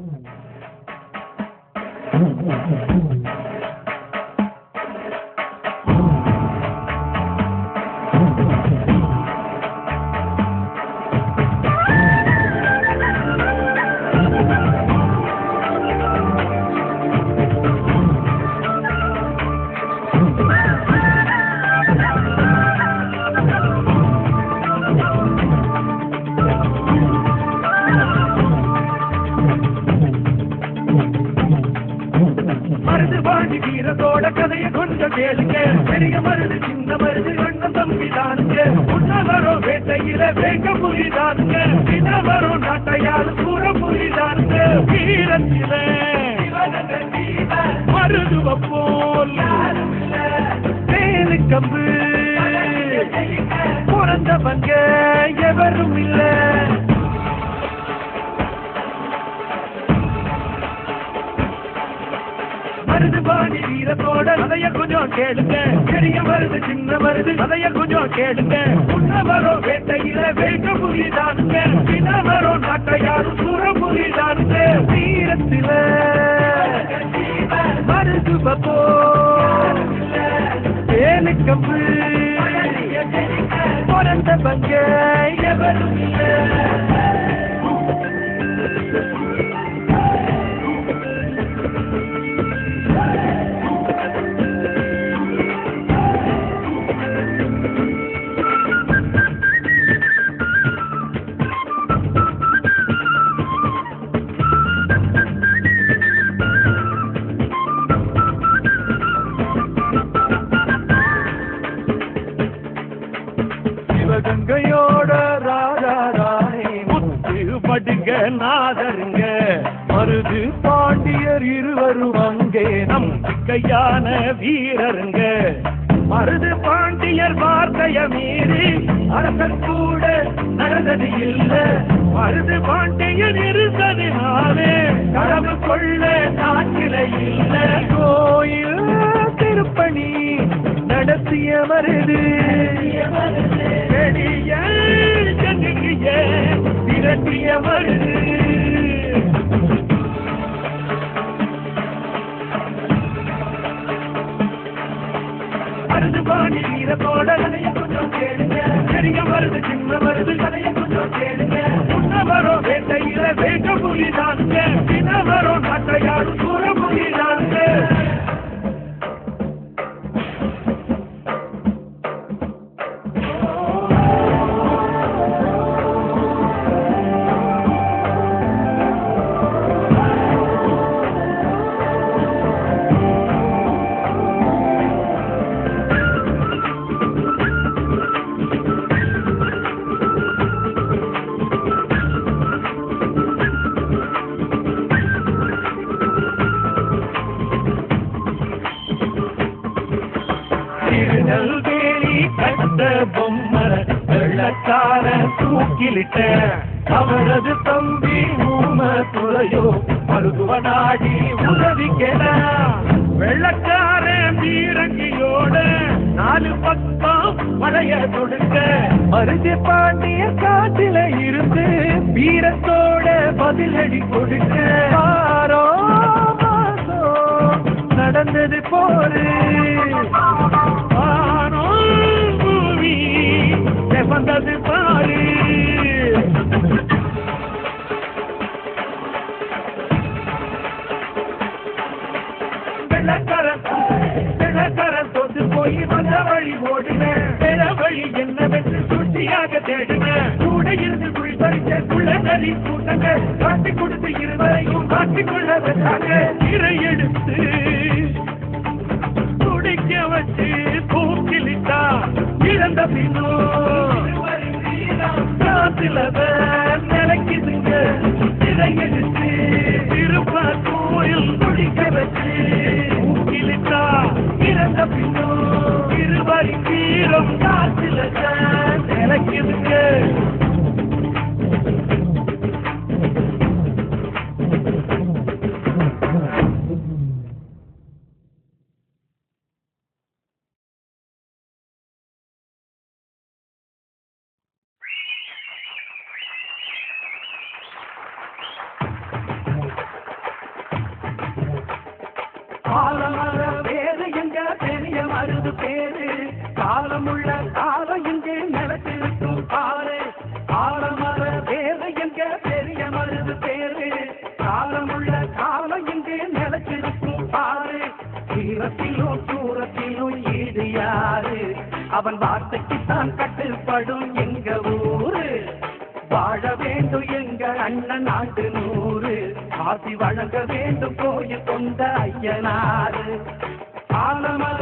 மருது கதைய கொஞ்சம் பெரிய மருது சின்ன மருது அண்ணன் தம்பி உன்னவரும் வேட்டையில வேங்க புரிதானுங்க பின்னவரும் நாட்டையால் கூற புரிதானுங்க வீரத்தில மருதுவ போல் வேலு கம்பு பிறந்தவங்க எவரும் இல்லை பாடி வீரத்தோட அதைய கொஞ்சம் கேளுங்க. பெரிய மருது சின்ன மருது அதைய கொஞ்சம் கேளுங்க. முன்ன வரும் வேட்டையில வேட்ட புரிதானுங்க பின்ன வரும் நாட்டையாரும் சூற புரிதானுங்க வீரத்தில மருது பப்போ ஏனுக்கம்பு பிறந்த பங்க எவரும் இல்லை. பாண்டியர் இருவரும் அங்கே நம்பிக்கையான வீரருங்க. மருது பாண்டியர் வார்த்தைய மீறி அரசர் கூட நடந்தது இல்ல. மருது பாண்டியர் இருந்ததினாலே கடவு கொள்ள நாட்டில இல்ல. கோயில் திருப்பணி நடத்திய மருது. பெரிய திரட்டிய மருது. தூக்கிலிட்ட அவரது தம்பி ஊம துறையோ மருத்துவ நாடி உதவிக்கென வெள்ளக்கார பீரங்கியோட நாலு பக்கம் மழைய தொடுக்க மருதி பாண்டிய காட்டில இருந்து வீரத்தோட பதிலடி கொடுக்க. ஆரோ நடந்தது போரு. செவந்தது பாரு. வெள்ளக்காரன் வெள்ளக்காரன் தொட்டு போய் வந்த வழி ஓடுனேன் வேற வழி என்னவென்று சுட்டியாக தேடினேன் கூட இருந்து குழி பறிச்ச குள்ள நரி காட்டி கொடுத்து இருவரையும் காட்டிக்கொள்ள வச்சாங்க இறை எடுத்து இறந்த பின்னோ காத்திலவன் நிலைக்குதுங்க. இதை திருப்பா கோயில் குடிக்க வச்சு கிழித்தா இறந்த பின்னோ இருவரி வீரம் காத்தில நிலைக்குதுங்க. ஆழமுள்ள ஆற இங்கே நடத்திருக்கும் பாரு ஆழமர வேறு எங்க பெரிய மருந்து பேரு. ஆழமுள்ள கால இங்கே நடத்திருக்கும் பாரு தீரத்திலும் தூரத்திலும் ஈடு யாரு? அவன் வார்த்தைக்குத்தான் கட்டுப்படும் எங்க ஊரு. வாழ வேண்டும் எங்க அண்ணன் ஆண்டு நூறு. ஆசி வழங்க வேண்டும் கோயில் கொண்ட ஐயனாறு ஆலமர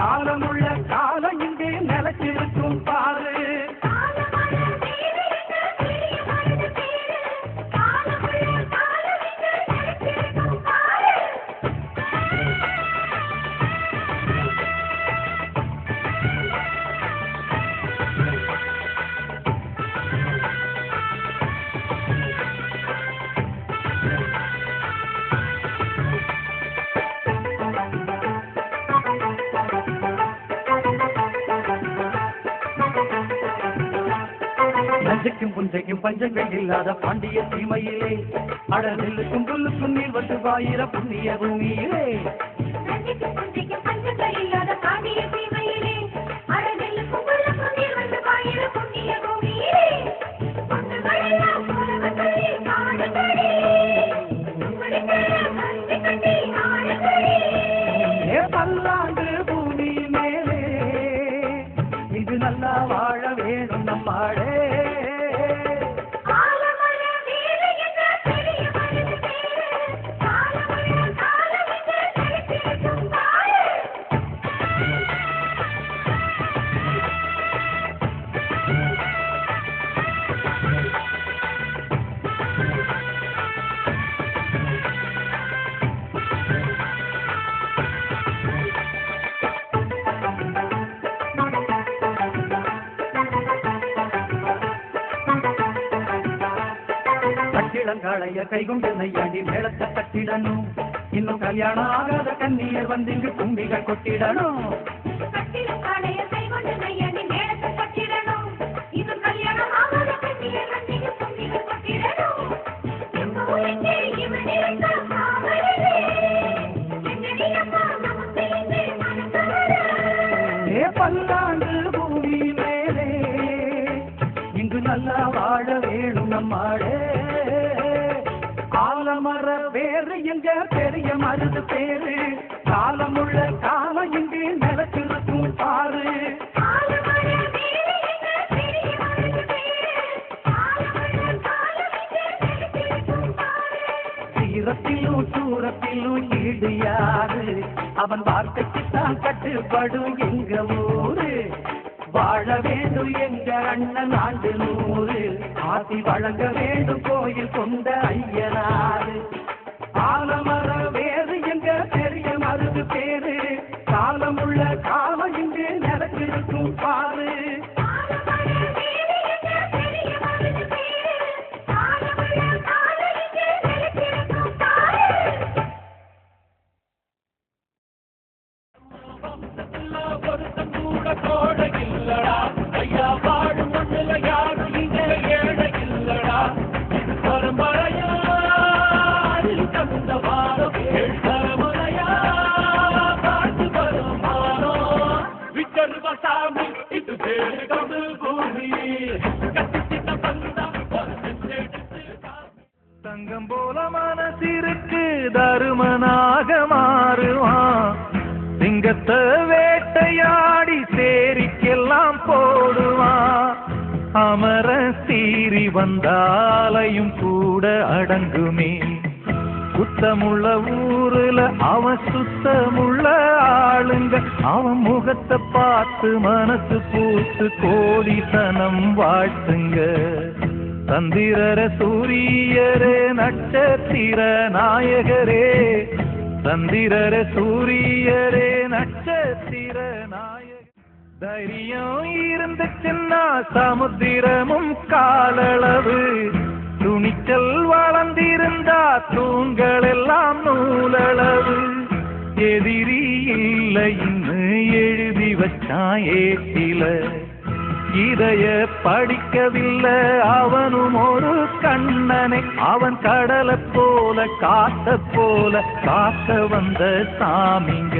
காலமுள்ள பஞ்சங்கள் இல்லாத பாண்டிய சீமையிலே அடலுக்கும் புல்லுக்கும் நீர் வந்து வாயிர புண்ணிய பூமியிலே. இல்லாத பாண்டிய கட்டிடங்காளைய கைகொண்டு நையாண்டி மேளத்தை கட்டிடணும். இன்னும் கல்யாணம் ஆகாத கண்ணியர் வந்து இங்கு கும்பிகள் கொட்டிடணும். பல்லாண்டு பூமி மேலே இங்கு நல்லா வாழ வேணும் நம்மாடே பேரு. காலமுள்ள காலம் இங்கு நிலத்திருக்கும் பாரு. தீரத்திலும் தூரத்திலும் ஈடு யாரு? அவன் வார்த்தைக்கு தான் கட்டுப்படும் எங்க ஊரு. வாழ வேண்டும் எங்க அண்ணன் ஆண்டு நூறு. ஆசி வழங்க வேண்டும் கோயில் கொண்ட ஐயனாறு ஆலமர பேரு காலமுள்ள காலம் சாமி இது பேரு கொண்டு பூமி கட்டிச்சிட்ட பந்தா தங்கம் போல மனசிற்கு தருமனாக மாறுவான். சிங்கத்தை வேட்டையாடி சேரிக்கெல்லாம் போடுவான். அமர சீறி வந்தாலையும் கூட அடங்குமே. குத்தமுள்ள ஊருல அவன் சுத்தமுள்ள ஆளுங்க. அவன் முகத்தை பார்த்து மனசு பூத்து கோடித்தனம் வாழ்த்துங்க. சந்திரர சூரியரே நட்சத்திர நாயகரே. சந்திரர சூரியரே நட்சத்திர நாயக தைரியம் இருந்துச்சுன்னா சமுத்திரமும் காலளவு. துணிச்சல் வளர்ந்திருந்தா தூங்கள் எல்லாம் நூலளவு. எதிரி இல்லை இன்னு எழுதி வச்சான் ஏட்டில இதைய படிக்கவில்லை அவனும் ஒரு கண்ணனை. அவன் கடலை போல காத்த போல காக்க வந்த சாமிங்க.